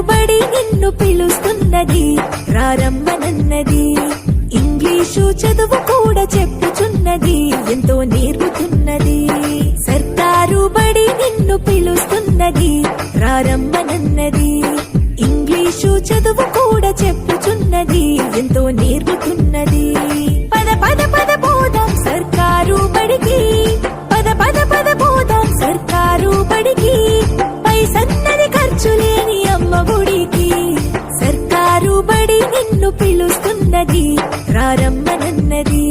బడి నిన్ను పిలుస్తున్నది ప్రారంభనన్నది. ఇంగ్లీషు చదువు కూడా చెప్పుచున్నది ఎంతో నేర్పుతున్నది. సర్కారు బడి నిన్ను పిలుస్తున్నది ప్రారంభనన్నది. పిలుస్తున్నది రారమ్మనన్నది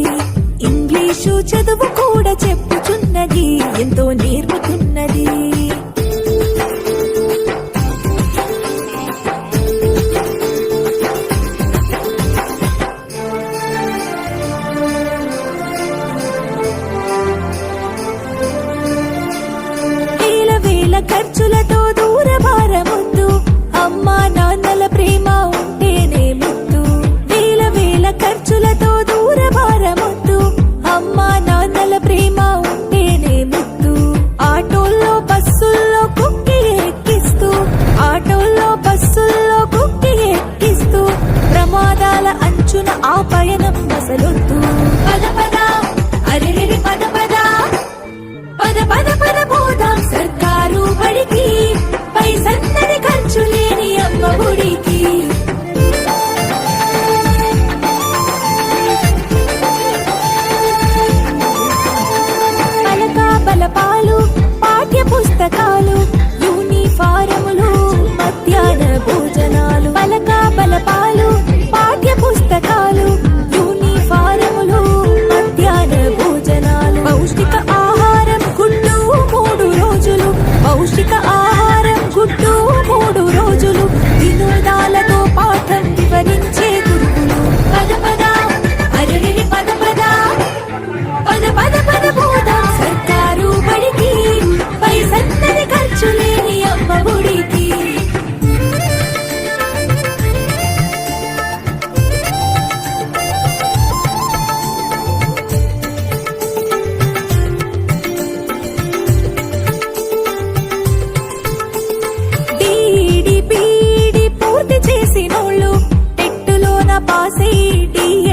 ఇంగ్లీషు చదువు కూడా చెప్పుచున్నది ఎంతో నేర్పుతున్నది. వేల వేల ఖర్చులతో దూర భారముద్దు అమ్మా నాన్నల ప్రేమ అంచున ఆ పయనం అసలొద్దు పద పద అరే పద పద. పద పద పద పోదాం సర్కారు బడికి పై సన్నని ఖర్చు లేని అమ్మ గుడికి. పలకా బలపాలు పాఠ్య పుస్తకాలు చేసినోళ్ళు టెట్టులోన పాసై డిఎస్సి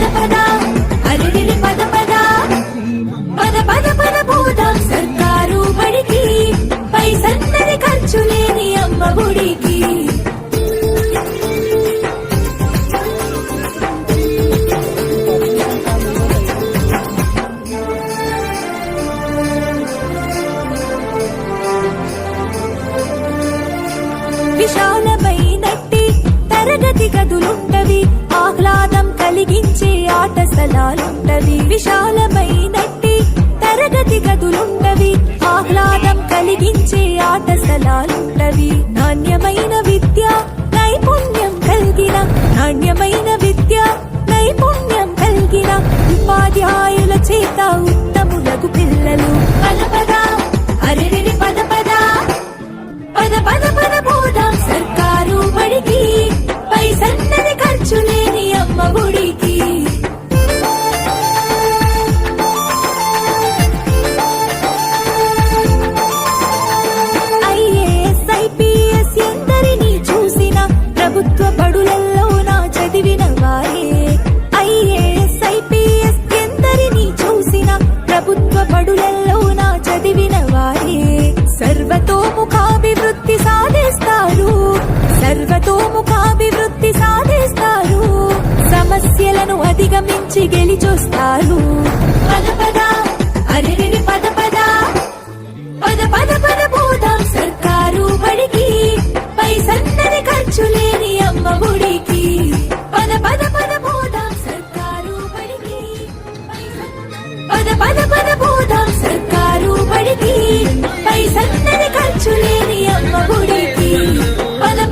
పద పద పద పద. పద పద పద పోదాం సర్కారు బడికి పై ఖర్చు లేని అమ్మ గుడికి. ప్రతి గదులుంటవి ఆహ్లాదం కలిగించే ఆట స్థలాలుంటవి విశాలమైనట్టి తరగతి గదులుంటవి ఆహ్లాదం కలిగించే ఆట స్థలాలుంటవి నాణ్యమైన విద్య నైపుణ్యం కలిగిన నాణ్యమైన చదివిన వారే సర్వతోముఖాభివృద్ధి సాధిస్తారు. సర్వతోముఖాభివృద్ధి సాధిస్తారు. సమస్యలను అధిగమించి గెలిచొస్తారు.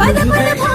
Hadi para para.